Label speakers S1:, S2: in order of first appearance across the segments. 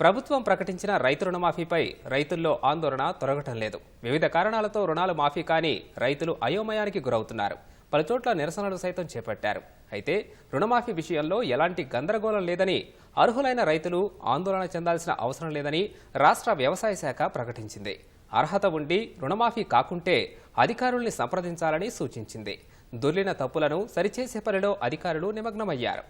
S1: ప్రభుత్వం ప్రకటించిన రైతు రుణమాఫీపై రైతుల్లో ఆందోళన తొలగటం లేదు. వివిధ కారణాలతో రుణాలు మాఫీ కాని రైతులు అయోమయానికి గురవుతున్నారు. పలుచోట్ల నిరసనలు సైతం చేపట్టారు. అయితే రుణమాఫీ విషయంలో ఎలాంటి గందరగోళం లేదని అర్హులైన రైతులు ఆందోళన చెందాల్సిన అవసరం లేదని రాష్ట్ర వ్యవసాయ శాఖ ప్రకటించింది. అర్హత ఉండి రుణమాఫీ కాకుంటే అధికారుల్ని సంప్రదించాలని సూచించింది. దొర్లిన తప్పులను సరిచేసే పనిలో అధికారులు నిమగ్నమయ్యారు.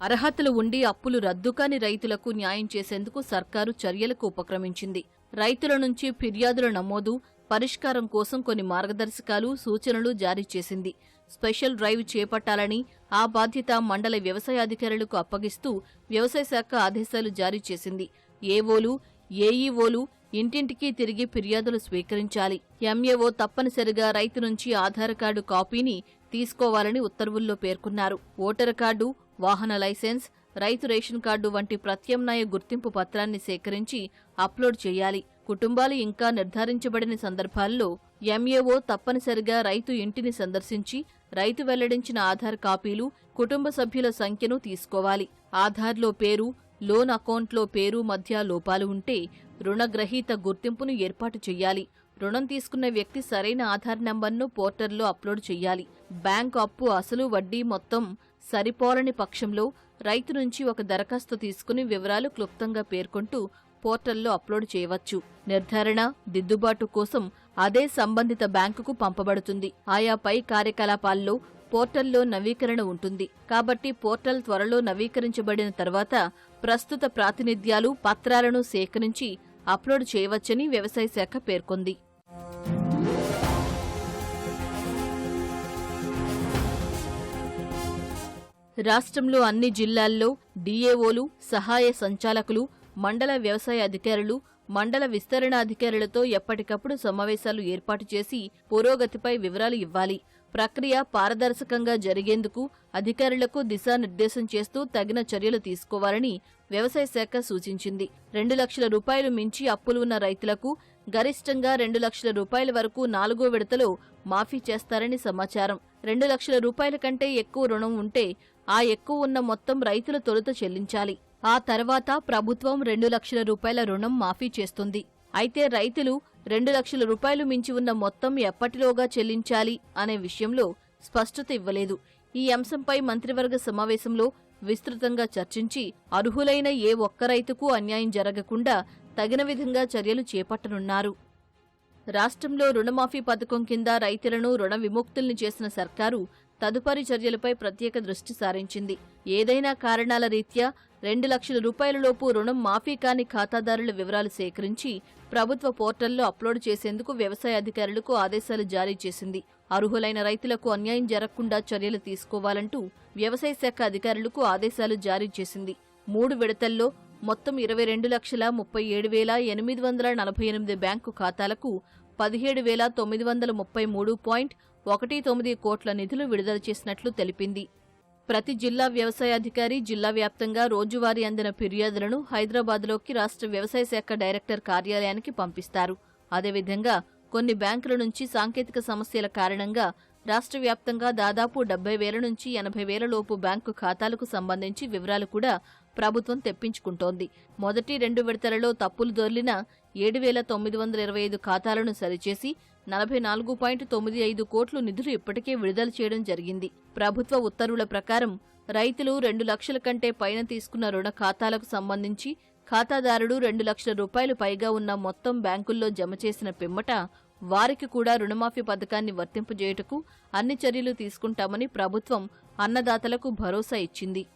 S2: అర్హతలు ఉండి అప్పులు రద్దు కాని రైతులకు న్యాయం చేసేందుకు సర్కారు చర్యలకు ఉపక్రమించింది. రైతుల నుంచి ఫిర్యాదుల నమోదు పరిష్కారం కోసం కొన్ని మార్గదర్శకాలు సూచనలు జారీ చేసింది. స్పెషల్ డ్రైవ్ చేపట్టాలని ఆ బాధ్యత మండల వ్యవసాయాధికారులకు అప్పగిస్తూ వ్యవసాయ శాఖ ఆదేశాలు జారీ చేసింది. ఏవోలు ఏఈఓలు ఇంటింటికి తిరిగి ఫిర్యాదులు స్వీకరించాలి. ఎంఏఓ తప్పనిసరిగా రైతు నుంచి ఆధార్ కార్డు కాపీని తీసుకోవాలని ఉత్తర్వుల్లో పేర్కొన్నారు. ఓటర్ కార్డు వాహన లైసెన్స్ రైతు రేషన్ కార్డు వంటి ప్రత్యామ్నాయ గుర్తింపు పత్రాన్ని సేకరించి అప్లోడ్ చేయాలి. కుటుంబాలు ఇంకా నిర్ధారించబడిన సందర్భాల్లో ఎంఏఓ తప్పనిసరిగా రైతు ఇంటిని సందర్శించి రైతు వెల్లడించిన ఆధార్ కాపీలు కుటుంబ సభ్యుల సంఖ్యను తీసుకోవాలి. ఆధార్లో పేరు లోన్ అకౌంట్లో పేరు మధ్య లోపాలు ఉంటే రుణగ్రహీత గుర్తింపును ఏర్పాటు చేయాలి. రుణం తీసుకున్న వ్యక్తి సరైన ఆధార్ నంబర్ను పోర్టల్లో అప్లోడ్ చేయాలి. బ్యాంకు అప్పు అసలు వడ్డీ మొత్తం సరిపోలని పక్షంలో రైతు నుంచి ఒక దరఖాస్తు తీసుకుని వివరాలు క్లుప్తంగా పేర్కొంటూ పోర్టల్లో అప్లోడ్ చేయవచ్చు. నిర్ధారణ దిద్దుబాటు కోసం అదే సంబంధిత బ్యాంకుకు పంపబడుతుంది. ఆయా పై కార్యకలాపాల్లో పోర్టల్లో నవీకరణ ఉంటుంది. కాబట్టి పోర్టల్ త్వరలో నవీకరించబడిన తర్వాత ప్రస్తుత ప్రాతినిధ్యాలు పత్రాలను సేకరించి అప్లోడ్ చేయవచ్చని వ్యవసాయ శాఖ పేర్కొంది. రాష్ట్రంలో అన్ని జిల్లాల్లో డీఏఓలు సహాయ సంచాలకులు మండల వ్యవసాయ అధికారులు మండల విస్తరణ అధికారులతో ఎప్పటికప్పుడు సమావేశాలు ఏర్పాటు చేసి పురోగతిపై వివరాలు ఇవ్వాలి. ప్రక్రియ పారదర్శకంగా జరిగేందుకు అధికారులకు దిశానిర్దేశం చేస్తూ తగిన చర్యలు తీసుకోవాలని వ్యవసాయ శాఖ సూచించింది. రెండు లక్షల రూపాయలు మించి అప్పులు ఉన్న రైతులకు గరిష్టంగా రెండు లక్షల రూపాయల వరకు నాలుగో విడతలో మాఫీ చేస్తారని సమాచారం. రెండు లక్షల రూపాయల కంటే ఎక్కువ రుణం ఉంటే ఆ ఎక్కువ ఉన్న మొత్తం రైతులు తొలుత చెల్లించాలి. ఆ తర్వాత ప్రభుత్వం రెండు లక్షల రూపాయల రుణం మాఫీ చేస్తుంది. అయితే రైతులు రెండు లక్షల రూపాయలు మించి ఉన్న మొత్తం ఎప్పటిలోగా చెల్లించాలి అనే విషయంలో స్పష్టత ఇవ్వలేదు. ఈ అంశంపై మంత్రివర్గ సమావేశంలో విస్తృతంగా చర్చించి అర్హులైన ఏ ఒక్క రైతుకు అన్యాయం జరగకుండా తగిన విధంగా చర్యలు చేపట్టనున్నారు. రాష్ట్రంలో రుణమాఫీ పథకం కింద రైతులను రుణ విముక్తుల్ని చేసిన సర్కారు తదుపరి చర్యలపై ప్రత్యేక దృష్టి సారించింది. ఏదైనా కారణాల రీత్యా రెండు లక్షల రూపాయలలోపు రుణం మాఫీ కాని ఖాతాదారుల వివరాలు సేకరించి ప్రభుత్వ పోర్టల్లో అప్లోడ్ చేసేందుకు వ్యవసాయ అధికారులకు ఆదేశాలు జారీ చేసింది. అర్హులైన రైతులకు అన్యాయం జరగకుండా చర్యలు తీసుకోవాలంటూ వ్యవసాయ శాఖ అధికారులకు ఆదేశాలు జారీ చేసింది. మూడు విడతల్లో మొత్తం ఇరవై రెండు లక్షల ముప్పై ఏడు వేల ఎనిమిది వందల నలభై ఎనిమిది బ్యాంకు ఖాతాలకు పదిహేడు వేల తొమ్మిది వందల ముప్పై మూడు పాయింట్ ఒకటి తొమ్మిది కోట్ల నిధులు విడుదల చేసినట్లు తెలిపింది. ప్రతి జిల్లా వ్యవసాయాధికారి జిల్లా వ్యాప్తంగా రోజువారీ అందిన ఫిర్యాదులను హైదరాబాద్లోకి రాష్ట్ర వ్యవసాయ శాఖ డైరెక్టర్ కార్యాలయానికి పంపిస్తారు. అదేవిధంగా కొన్ని బ్యాంకుల నుంచి సాంకేతిక సమస్యల కారణంగా రాష్ట్ర వ్యాప్తంగా దాదాపు డెబ్బై వేల నుంచి ఎనభై వేల లోపు బ్యాంకు ఖాతాలకు సంబంధించి వివరాలు కూడా ప్రభుత్వం తెప్పించుకుంటోంది. మొదటి రెండు విడతలలో తప్పులు దొర్లిన ఏడు వేల తొమ్మిది వందల ఇరవై ఐదు ఖాతాలను సరిచేసి నలభై నాలుగు పాయింట్ తొమ్మిది ఐదు కోట్లు నిధులు ఇప్పటికే విడుదల చేయడం జరిగింది. ప్రభుత్వ ఉత్తర్వుల ప్రకారం రైతులు రెండు లక్షల కంటే పైన తీసుకున్న రుణ ఖాతాలకు సంబంధించి ఖాతాదారుడు రెండు లక్షల రూపాయలు పైగా ఉన్న మొత్తం బ్యాంకుల్లో జమ చేసిన పిమ్మట వారికి కూడా రుణమాఫీ పథకాన్ని వర్తింపజేయుటకు అన్ని చర్యలు తీసుకుంటామని ప్రభుత్వం అన్నదాతలకు భరోసా ఇచ్చింది.